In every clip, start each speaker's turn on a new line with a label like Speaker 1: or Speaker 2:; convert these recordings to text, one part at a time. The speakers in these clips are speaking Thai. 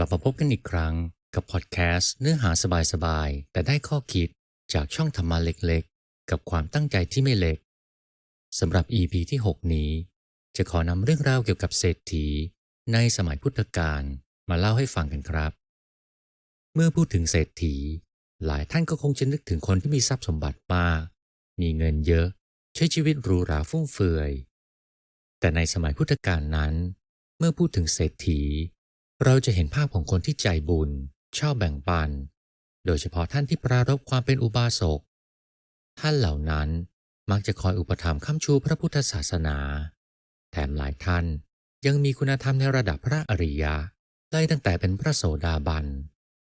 Speaker 1: กลับมาพบกันอีกครั้งกับพอดแคสต์เนื้อหาสบายๆ แต่ได้ข้อคิดจากช่องธรรมะเล็กๆ กับความตั้งใจที่ไม่เล็กสำหรับ EP ที่ 6 นี้ จะขอนำเรื่องราวเกี่ยวกับเศรษฐี ในสมัยพุทธกาลมาเล่าให้ฟังกันครับ เมื่อพูดถึงเศรษฐี หลายท่านก็คงจะนึกถึงคนที่มีทรัพย์สมบัติมาก มีเงินเยอะ ใช้ชีวิตหรูหราฟุ่มเฟือย แต่ในสมัยพุทธกาลนั้น เมื่อพูดถึงเศรษฐี เราจะเห็นภาพของคนที่ใจบุญ ชอบแบ่งปัน โดยเฉพาะท่านที่ปรารบความเป็นอุบาสก ท่านเหล่านั้นมักจะคอยอุปถัมภ์ค้ำชูพระพุทธศาสนา แถมหลายท่านยังมีคุณธรรมในระดับพระอริยะไล่ตั้งแต่เป็นพระโสดาบัน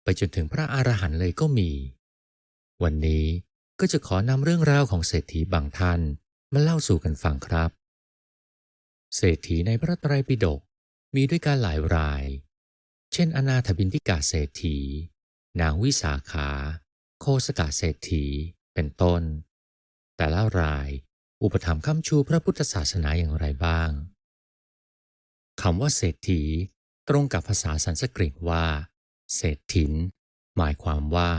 Speaker 1: ไปจนถึงพระอรหันต์เลยก็มี วันนี้ก็จะขอนำเรื่องราวของเศรษฐีบางท่านมาเล่าสู่กันฟังครับ เศรษฐีในพระไตรปิฎกมีด้วยกันหลายราย เช่น อนาถบินทิกาเศรษฐี นางวิสาขา โคสกาเศรษฐี เป็นต้น แต่ละรายอุปถัมภ์ค้ำชูพระพุทธศาสนาอย่างไรบ้างคำว่าเศรษฐี ตรงกับภาษาสันสกฤตว่า เศรษฐิน หมายความว่า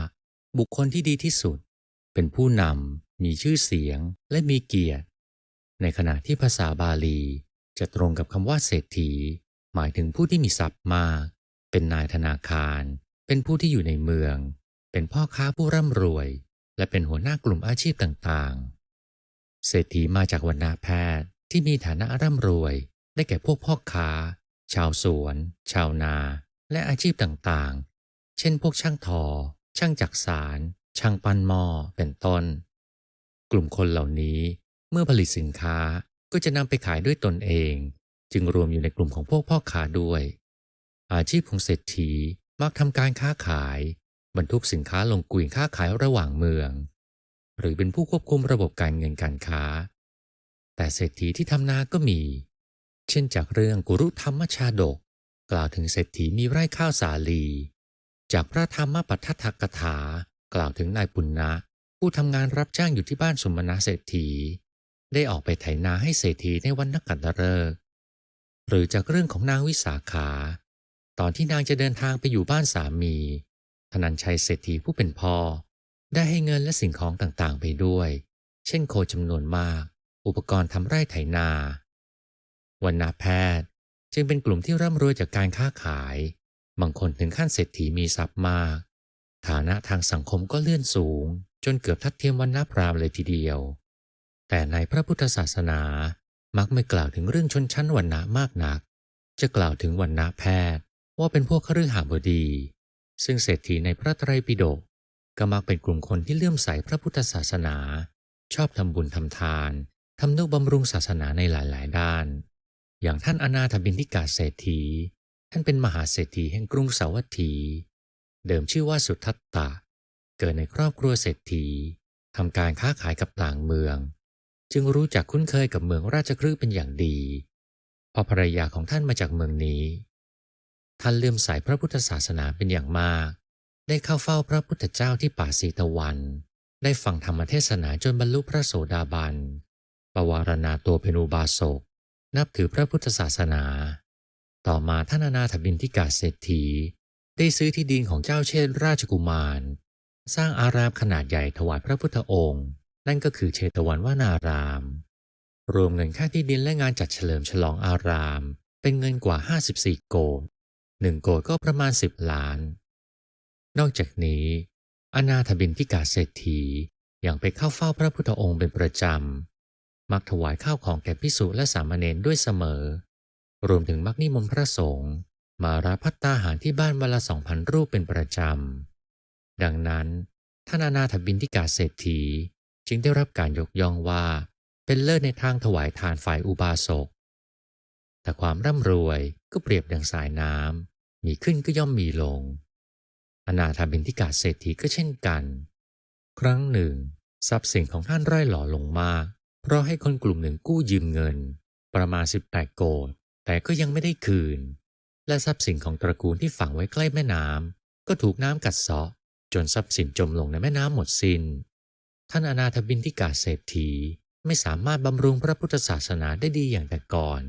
Speaker 1: บุคคลที่ดีที่สุด เป็นผู้นำมีชื่อเสียงและมีเกียรติ ในขณะที่ภาษาบาลี จะตรงกับคำว่าเศรษฐี หมายถึงผู้ที่มีทรัพย์มาก เป็นนายธนาคาร เป็นผู้ที่อยู่ในเมือง เป็นพ่อค้าผู้ร่ำรวย และเป็นหัวหน้ากลุ่มอาชีพต่างๆ เศรษฐีมาจากวรรณะแพทย์ที่มีฐานะร่ำรวย ได้แก่พวกพ่อค้า ชาวสวน ชาวนา และอาชีพต่างๆ เช่นพวกช่างทอ ช่างจักสาร ช่างปั้นหม้อ เป็นต้น กลุ่มคนเหล่านี้เมื่อผลิตสินค้าก็จะนำไปขายด้วยตนเอง จึงรวมอยู่ในกลุ่มของพวกพ่อค้าด้วย อาชีพของเศรษฐีมักทำการค้าขาย บรรทุกสินค้าลงกุยค้าขายระหว่างเมือง หรือเป็นผู้ควบคุมระบบการเงินการค้า แต่เศรษฐีที่ทำนาก็มี เช่นจากเรื่องกุรุธรรมชาดก กล่าวถึงเศรษฐีมีไร่ข้าวสาลี จากพระธรรมปัฏฐกถากล่าวถึงนายปุณณะผู้ทำงานรับจ้างอยู่ที่บ้านสมณะเศรษฐี ได้ออกไปไถนาให้เศรษฐีในวันนักขัตฤกษ์หรือจากเรื่องของนางวิสาขา ตอนที่นางจะเดินทางไปอยู่บ้านสามี ธนันชัยเศรษฐีผู้เป็นพ่อ ได้ให้เงินและสิ่งของต่างๆไปด้วย เช่นโคจำนวนมาก อุปกรณ์ทำไร่ไถนา วันนาแพทย์จึงเป็นกลุ่มที่ร่ำรวยจากการค้าขาย บางคนถึงขั้นเศรษฐีมีทรัพย์มาก ฐานะทางสังคมก็เลื่อนสูง จนเกือบทัดเทียมวันนาพราหมณ์เลยทีเดียว แต่ในพระพุทธศาสนามักไม่กล่าวถึงเรื่องชนชั้นวรรณะมากนัก จะกล่าวถึงวรรณะแพทย์ ว่าเป็นพวกคฤหาบดี ซึ่งเศรษฐีในพระไตรปิฎกก็มักเป็นกลุ่มคนที่เลื่อมใสพระพุทธศาสนา ชอบทำบุญทำทานทำนุบำรุงศาสนาในหลายๆ ด้าน อย่างท่านอนาถบินทิกาเศรษฐี ท่านเป็นมหาเศรษฐีแห่งกรุงสาวัตถี เดิมชื่อว่าสุทัตตะ เกิดในครอบครัวเศรษฐีทำการค้าขายกับต่างเมือง จึงรู้จักคุ้นเคยกับเมืองราชคฤห์เป็นอย่างดี พอภรรยาของท่านมาจากเมืองนี้ ท่านเลื่อมใสพระพุทธศาสนาเป็นอย่างมาก ได้เข้าเฝ้าพระพุทธเจ้าที่ป่าสีตะวัน ได้ฟังธรรมเทศนาจนบรรลุพระโสดาบัน ปวารณาตัวเป็นอุบาสก นับถือพระพุทธศาสนา ต่อมาท่านอนาถบินทิกาเศรษฐี ได้ซื้อที่ดินของเจ้าเชษราชกุมาร สร้างอารามขนาดใหญ่ถวายพระพุทธองค์ นั่นก็คือเชตวันวนาราม รวมเงินค่าที่ดินและงานจัดเฉลิมฉลองอาราม เป็นเงินกว่า 54 โกด หนึ่งโกดก็ประมาณ 10 ล้าน นอกจากนี้ อนาถบินทิกาเศรษฐียังไปเข้าเฝ้าพระพุทธองค์เป็นประจำ มักถวายข้าวของแก่พิสุและสามเณรด้วยเสมอ รวมถึงมักนิมนต์พระสงฆ์มารับพัตตาหารที่บ้านวันละสองพันรูปเป็นประจำ ดังนั้นท่านอนาถบินทิกาเศรษฐีจึงได้รับการยกย่องว่าเป็นเลิศในทางถวายทานฝ่ายอุบาสก แต่ความร่ำรวยก็เปรียบดังสายน้ำมีขึ้นก็ย่อมมีลง อนาถบินทิกาเศรษฐีก็เช่นกัน ครั้งหนึ่ง ทรัพย์สินของท่านร่อยหล่อลงมาก เพราะให้คนกลุ่มหนึ่งกู้ยืมเงิน ประมาณ18โกดแต่ก็ยังไม่ได้คืน และทรัพย์สินของตระกูลที่ฝังไว้ใกล้แม่น้ำก็ถูกน้ำกัดเซาะ จนทรัพย์สินจมลงในแม่น้ำหมดสิน้น ท่านอนาถบินทิกาเศรษฐีไม่สามารถบำรุงพระพุทธศาสนาได้ดีอย่างแต่ก่อน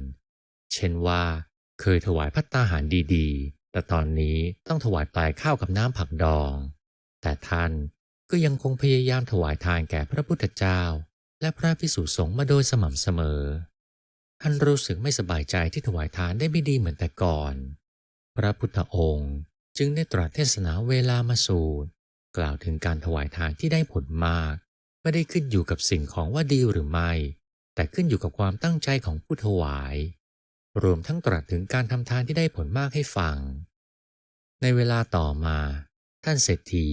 Speaker 1: เช่นว่า เคยถวายพัตตาหารดีๆ แต่ตอนนี้ต้องถวายปลายข้าวกับน้ำผักดอง แต่ท่านก็ยังคงพยายามถวายทานแก่พระพุทธเจ้า และพระพิสุสงฆ์มาโดยสม่ำเสมอ ท่านรู้สึกไม่สบายใจที่ถวายทานได้ไม่ดีเหมือนแต่ก่อน พระพุทธองค์จึงได้ตรัสเทศนาเวลามาสูตร กล่าวถึงการถวายทานที่ได้ผลมาก ไม่ได้ขึ้นอยู่กับสิ่งของว่าดีหรือไม่ แต่ขึ้นอยู่กับความตั้งใจของผู้ถวาย รวมทั้งตรัสถึงการทำทานที่ได้ผลมากให้ฟัง ในเวลาต่อมา ท่านเศรษฐี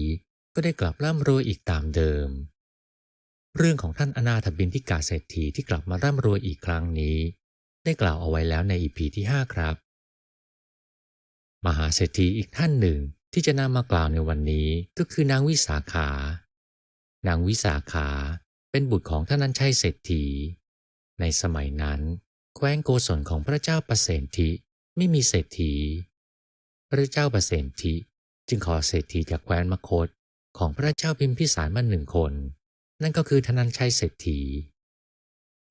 Speaker 1: ก็ได้กลับร่ำรวยอีกตามเดิม เรื่องของท่านอนาถบินทิกาเศรษฐีที่กลับมาร่ำรวยอีกครั้งนี้ ได้กล่าวเอาไว้แล้วในอีพีที่ 5 ครับ มหาเศรษฐีอีกท่านหนึ่งที่จะนำมากล่าวในวันนี้ก็คือนางวิสาขา นางวิสาขาเป็นบุตรของท่านันชัยเศรษฐี ในสมัยนั้น แคว้นโกศลของพระเจ้าประเสนทิไม่มีเศรษฐี พระเจ้าประเสนทิจึงขอเศรษฐีจากแคว้นมคตของพระเจ้าพิมพิสารมาหนึ่งคน นั่นก็คือธนันชัยเศรษฐี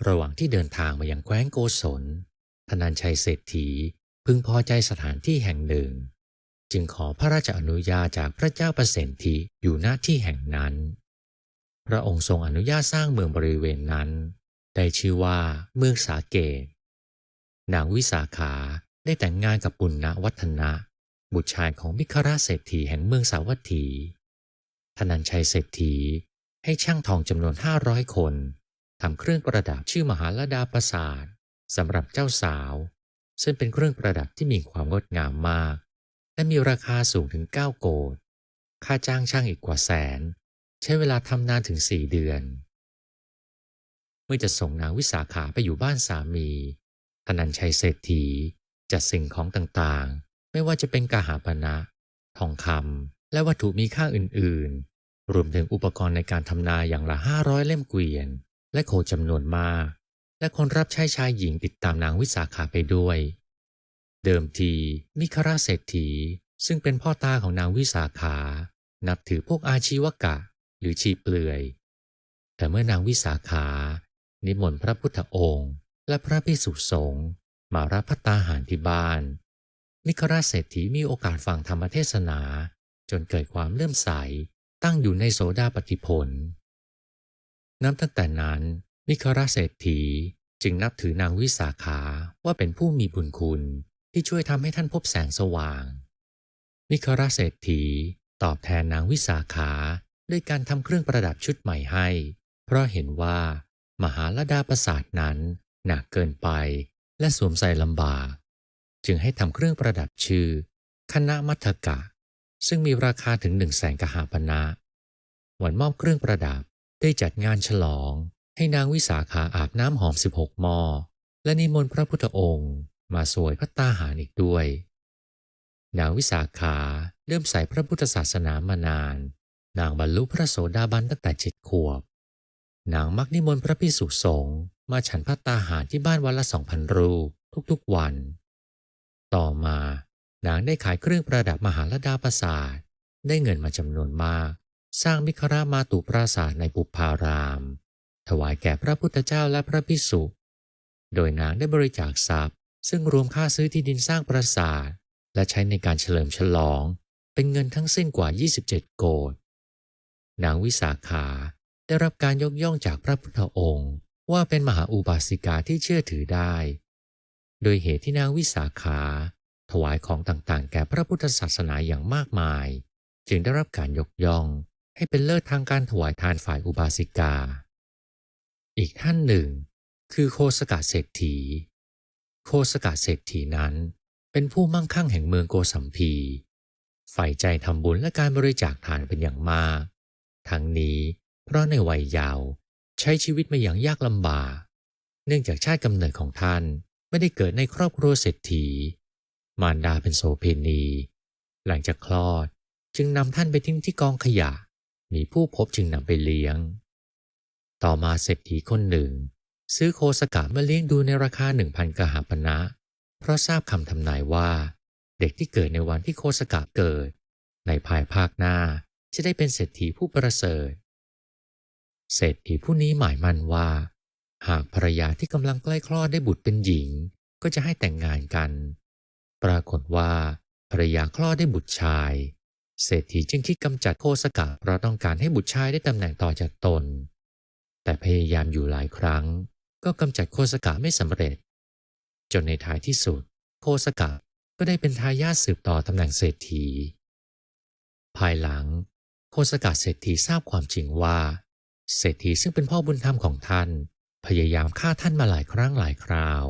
Speaker 1: ระหว่างที่เดินทางมายังแคว้นโกศลธนันชัยเศรษฐีพึงพอใจสถานที่แห่งหนึ่ง จึงขอพระราชอนุญาตจากพระเจ้าประเสนทิอยู่หน้าที่แห่งนั้น พระองค์ทรงอนุญาตสร้างเมืองบริเวณนั้น ได้ชื่อว่าเมืองสาเกต นางวิสาขาได้แต่งงานกับปุณณวัฒนะ บุตรชายของมิคราเศรษฐีแห่งเมืองสาวัตถีธนันชัยเศรษฐีให้ช่างทองจำนวนห้าร้อยคนทำเครื่องประดับชื่อมหาลดาประสาทสำหรับเจ้าสาว ซึ่งเป็นเครื่องประดับที่มีความงดงามมาก และมีราคาสูงถึง 9 โกดค่าจ้างช่างอีกกว่าแสน ใช้เวลาทำนานถึงสี่เดือน เมื่อจะส่งนางวิสาขาไปอยู่บ้านสามี ธนันชัยเศรษฐีจัดสิ่งของต่างๆ ไม่ว่าจะเป็นกหาปณะทองคำและวัตถุมีค่าอื่นๆ รวมถึงอุปกรณ์ในการทำนาอย่างละห้าร้อยเล่มเกวียน และโคจำนวนมาก และคนรับใช้ชายหญิงติดตามนางวิสาขาไปด้วย เดิมทีมิคราเศรษฐีซึ่งเป็นพ่อตาของนางวิสาขา นับถือพวกอาชีวกะ หรือชีเปลือย แต่เมื่อนางวิสาขา นิมนต์พระพุทธองค์ และพระภิกษุสงฆ์มารับพัตตาหารที่บ้านมิคราเศรษฐีมีโอกาสฟังธรรมเทศนา จนเกิดความเลื่อมใสตั้งอยู่ในโสดาปฏิผล นับตั้งแต่นั้นมิคราเศรษฐีจึงนับถือนางวิสาขาว่าเป็นผู้มีบุญคุณที่ช่วยทำให้ท่านพบแสงสว่างมิคราเศรษฐีตอบแทนนางวิสาขาด้วยการทำเครื่องประดับชุดใหม่ให้ เพราะเห็นว่ามหาลดาประสาทนั้น หนักเกินไปและสวมใส่ลำบาก จึงให้ทำเครื่องประดับชื่อ คณะมัทกะ ซึ่งมีราคาถึงหนึ่งแสนกหาปณะวันมอบเครื่องประดับได้จัดงานฉลอง ให้นางวิสาขาอาบน้ำหอม 16หมอและนิมนต์พระพุทธองค์ มาสวยพระตาหารอีกด้วย นางวิสาขาเริ่มใส่พระพุทธศาสนามานาน นางบรรลุพระโสดาบันตั้งแต่เจ็ดขวบ นางมักนิมนต์พระพิสุสงฆ์มาฉันพัตตาหารที่บ้านวันละสองพันรูทุกๆวัน ต่อมานางได้ขายเครื่องประดับมหาลดาประสาทได้เงินมาจำนวนมาก สร้างมิครามาตุปราสาทในปุพาราม ถวายแก่พระพุทธเจ้าและพระพิสุโดยนางได้บริจาคทรัพย์ ซึ่งรวมค่าซื้อที่ดินสร้างปราสาท และใช้ในการเฉลิมฉลอง เป็นเงินทั้งสิ้นกว่า 27 โกดนางวิสาขาได้รับการยกย่องจากพระพุทธองค์ ว่าเป็นมหาอุบาสิกาที่เชื่อถือได้ โดยเหตุที่นางวิสาขา ถวายของต่างๆ แก่พระพุทธศาสนาอย่างมากมาย จึงได้รับการยกย่องให้เป็นเลิศทางการถวายทานฝ่ายอุบาสิกา อีกท่านหนึ่ง คือโคสกาเศรษฐี โคสกาเศรษฐีนั้น เป็นผู้มั่งคั่งแห่งเมืองโกสัมพีใฝ่ใจทำบุญและการบริจาคทานเป็นอย่างมาก ทั้งนี้เพราะในวัยยาว ใช้ชีวิตมาอย่างยากลำบาก เนื่องจากชาติกำเนิดของท่านไม่ได้เกิดในครอบครัวเศรษฐี มารดาเป็นโสเพณี หลังจากคลอดจึงนำท่านไปทิ้งที่กองขยะ มีผู้พบจึงนำไปเลี้ยง ต่อมาเศรษฐีคนหนึ่ง ซื้อโคสกะมาเลี้ยงดูในราคาหนึ่งพันกหาปณะเพราะทราบคำทำนายว่า เด็กที่เกิดในวันที่โคสกะเกิด ในภายภาคหน้าจะได้เป็นเศรษฐีผู้ประเสริฐ เศรษฐีผู้นี้หมายมั่นว่า หากภรรยาที่กำลังใกล้คลอดได้บุตรเป็นหญิง ก็จะให้แต่งงานกัน ปรากฏว่าภรรยาคลอดได้บุตรชาย เศรษฐีจึงคิดกำจัดโคสกะเพราะต้องการให้บุตรชายได้ตำแหน่งต่อจากตน แต่พยายามอยู่หลายครั้ง ก็กำจัดโคสกะไม่สำเร็จ จนในท้ายที่สุด โคสกะก็ได้เป็นทายาทสืบต่อตำแหน่งเศรษฐี ภายหลัง โคสกะเศรษฐีทราบความจริงว่า เศรษฐีซึ่งเป็นพ่อบุญธรรมของท่าน พยายามฆ่าท่านมาหลายครั้งหลายคราว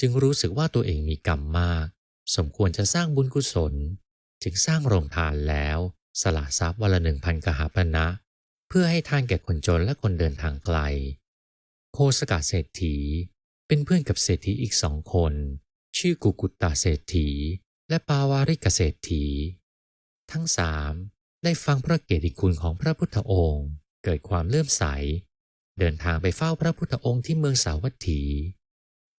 Speaker 1: จึงรู้สึกว่าตัวเองมีกรรมมาก สมควรจะสร้างบุญกุศล จึงสร้างโรงทานแล้ว สละทรัพย์วันละหนึ่งพันกหาปณะเพื่อให้ทานแก่คนจนและคนเดินทางไกล โคสกะเศรษฐี เป็นเพื่อนกับเศรษฐีอีกสองคน ชื่อกุกุตตาเศรษฐี และปาวาริกเศรษฐี ทั้งสามได้ฟังพระเกติคุณของพระพุทธองค์ เกิดความเลื่อมใส เดินทางไปเฝ้าพระพุทธองค์ที่เมืองสาวัตถี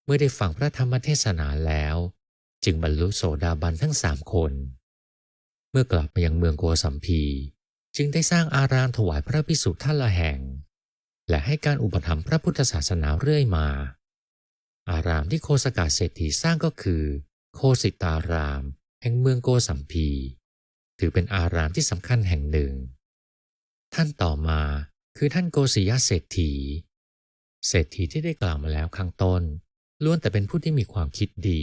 Speaker 1: เมื่อได้ฟังพระธรรมเทศนาแล้ว จึงบรรลุโสดาบันทั้งสามคน เมื่อกลับมายังเมืองโกสัมพีจึงได้สร้างอารามถวายพระพิสุท่านละแห่ง และให้การอุปถัมภ์พระพุทธศาสนาเรื่อยมา อารามที่โคสกาเศรษฐีสร้างก็คือ โคสิตาราม แห่งเมืองโกสัมพี ถือเป็นอารามที่สำคัญแห่งหนึ่ง ท่านต่อมาคือท่านโกศิยะเศรษฐี เศรษฐีที่ได้กล่าวมาแล้วข้างต้น ล้วนแต่เป็นผู้ที่มีความคิดดี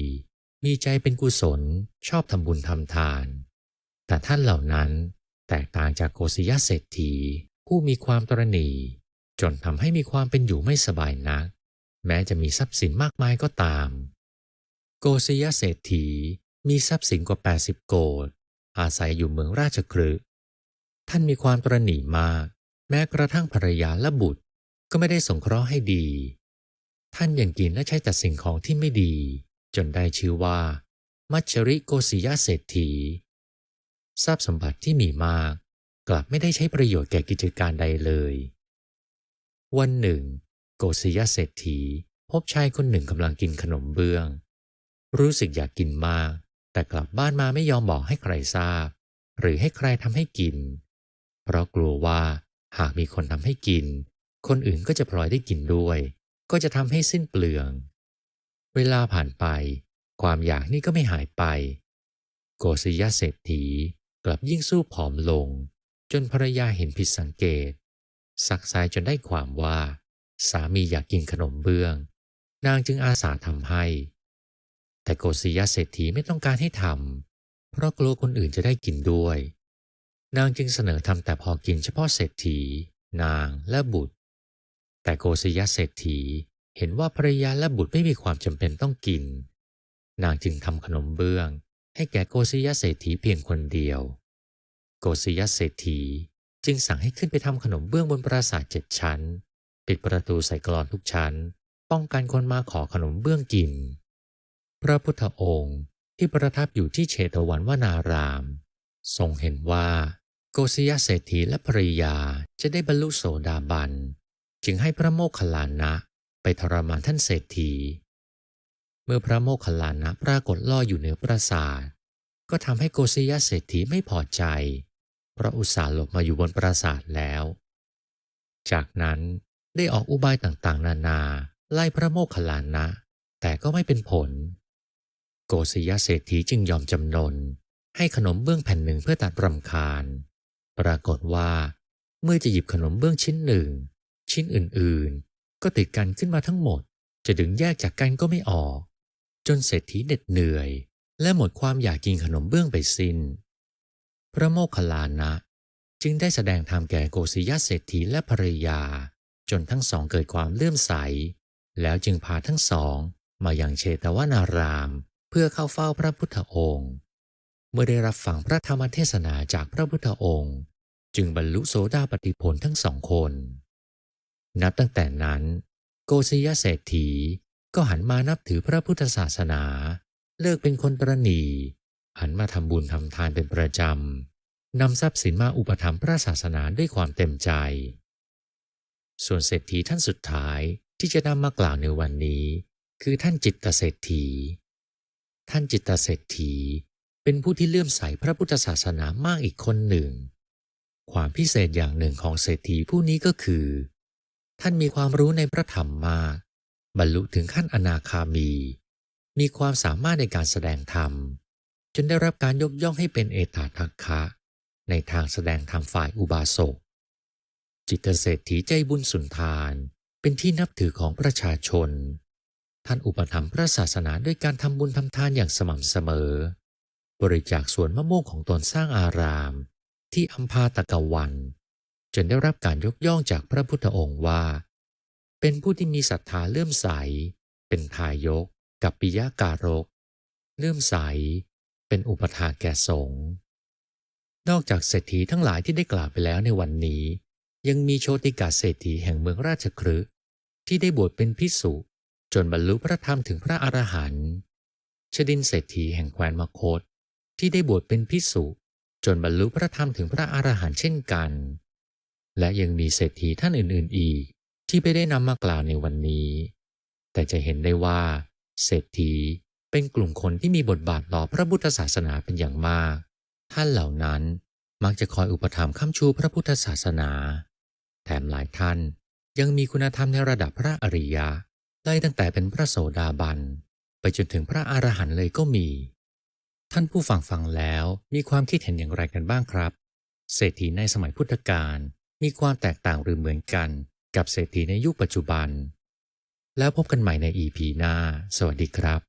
Speaker 1: มีใจเป็นกุศล ชอบทำบุญทำทาน แต่ท่านเหล่านั้นแตกต่างจากโกศิยะเศรษฐี ผู้มีความตรณีจนทำให้มีความเป็นอยู่ไม่สบายนัก แม้จะมีทรัพย์สินมากมายก็ตาม โกศิยะเศรษฐีมีทรัพย์สินกว่า 80 โกดอาศัยอยู่เมืองราชคฤห์ ท่านมีความตรณีมาก แม้กระทั่งภรรยาและบุตรก็ไม่ได้สงเคราะห์ให้ดี ท่านยังกินและใช้แต่สิ่งของที่ไม่ดี จนได้ชื่อว่า มัชชริโกศิยะเศรษฐี ทรัพย์สมบัติที่มีมาก กลับไม่ได้ใช้ประโยชน์แก่กิจการใดเลย วันหนึ่ง โกศิยะเศรษฐีพบชายคนหนึ่งกำลังกินขนมเบื้อง รู้สึกอยากกินมาก แต่กลับบ้านมาไม่ยอมบอกให้ใครทราบ หรือให้ใครทำให้กิน เพราะกลัวว่าหากมีคนทำให้กิน คนอื่นก็จะพลอยได้กินด้วย ก็จะทำให้สิ้นเปลือง เวลาผ่านไป ความอยากนี่ก็ไม่หายไป โกศยะเศรษฐีกลับยิ่งสู้ผอมลง จนภรรยาเห็นผิดสังเกต สักสายจนได้ความว่า สามีอยากกินขนมเบื้อง นางจึงอาสาทำให้ แต่โกศยะเศรษฐีไม่ต้องการให้ทำเพราะกลัวคนอื่นจะได้กินด้วย นางจึงเสนอทำแต่พอกินเฉพาะเศรษฐี นางและบุตร แต่โกศยะเศรษฐีเห็นว่าภรรยาและบุตรไม่มีความจำเป็นต้องกิน นางจึงทำขนมเบื้อง ให้แก่โกศยะเศรษฐีเพียงคนเดียว โกศยะเศรษฐีจึงสั่งให้ขึ้นไปทำขนมเบื้องบนปราสาทเจ็ดชั้น ปิดประตูใส่กรอนทุกชั้น ป้องกันคนมาขอขนมเบื้องกิน พระพุทธองค์ที่ประทับอยู่ที่เชตวันวนาราม ทรงเห็นว่าโกศยเศรษฐีและภรรยาจะได้บรรลุโสดาบัน จึงให้พระโมคคัลลานะไปทรมานท่านเศรษฐี เมื่อพระโมคคัลลานะปรากฏล่ออยู่เหนือปราสาท ก็ทำให้โกศยเศรษฐีไม่พอใจ เพราะอุตส่าห์หลบมาอยู่บนปราสาทแล้ว จากนั้นได้ออกอุบายต่างๆ นานาไล่พระโมคคัลลานะ แต่ก็ไม่เป็นผล โกศยเศรษฐีจึงยอมจำนน ให้ขนมเบื้องแผ่นหนึ่งเพื่อตัดรำคาญ ปรากฏว่า เมื่อจะหยิบขนมเบื้องชิ้นหนึ่ง ชิ้นอื่นๆ ก็ติดกันขึ้นมาทั้งหมด จะดึงแยกจากกันก็ไม่ออก จนเศรษฐีเหน็ดเหนื่อย และหมดความอยากกินขนมเบื้องไปสิน้น พระโมคคัลลานะ จึงได้แสดงธรรมแก่โกศิยะเศรษฐีและภรรยา จนทั้งสองเกิดความเลื่อมใส แล้วจึงพาทั้งสองมาอยังเชตวนาราม เพื่อเข้าเฝ้าพระพุทธองค์ เมื่อได้รับฟังพระธรรมเทศนาจากพระพุทธองค์ จึงบรรลุโสดาปติผลทั้งสองคน นับตั้งแต่นั้น โกศยะเศรษฐีก็หันมานับถือพระพุทธศาสนา เลิกเป็นคนตรณีหันมาทำบุญทำทานเป็นประจำนำทรัพย์สินมาอุปถัมภ์พระศาสนาด้วยความเต็มใจ ส่วนเศรษฐีท่านสุดท้ายที่จะนำมากล่าวในวันนี้ คือท่านจิตตเศรษฐี ท่านจิตตเศรษฐี เป็นผู้ที่เลื่อมใสพระพุทธศาสนามากอีกคนหนึ่ง ความพิเศษอย่างหนึ่งของเศรษฐีผู้นี้ก็คือ ท่านมีความรู้ในพระธรรมมากบรรลุถึงขั้นอนาคามี มีความสามารถในการแสดงธรรม จนได้รับการยกย่องให้เป็นเอตทัคคะ ในทางแสดงธรรมฝ่ายอุบาสก จิตเศรษฐีใจบุญสุนทาน เป็นที่นับถือของประชาชน ท่านอุปถัมภ์พระศาสนาด้วยการทำบุญทำทานอย่างสม่ำเสมอ บริจาคสวนมะม่วงของตนสร้างอาราม ที่อัมพาตะกะวัน จนได้รับการยกย่องจากพระพุทธองค์ว่า เป็นผู้ที่มีศรัทธาเลื่อมใส เป็นทายก กับปิยาการก เลื่อมใส เป็นอุปถาแก่สงฆ์นอกจากเศรษฐีทั้งหลายที่ได้กล่าวไปแล้วในวันนี้ ยังมีโชติกาเศรษฐีแห่งเมืองราชครึที่ได้บวชเป็นพิสุจนบรรลุพระธรรมถึงพระอรหันต์ชดินเศรษฐีแห่งแคว้นมคต ที่ได้บวชเป็นพิสุจนบรรลุพระธรรมถึงพระอรหันต์เช่นกัน และยังมีเศรษฐีท่านอื่น ๆ อีก ที่ไม่ได้นำมากล่าวในวันนี้ แต่จะเห็นได้ว่า เศรษฐีเป็นกลุ่มคนที่มีบทบาทต่อพระพุทธศาสนาเป็นอย่างมาก ท่านเหล่านั้นมักจะคอยอุปถัมภ์ค้ำชูพระพุทธศาสนา แถมหลายท่านยังมีคุณธรรมในระดับพระอริยะไล่ตั้งแต่เป็นพระโสดาบัน ไปจนถึงพระอรหันต์เลยก็มี ท่านผู้ฟังฟังแล้วมีความคิดเห็นอย่างไรกันบ้างครับ เศรษฐีในสมัยพุทธกาลมีความแตกต่างหรือเหมือนกัน กับเศรษฐีในยุคปัจจุบัน แล้วพบกันใหม่ใน EP หน้า สวัสดีครับ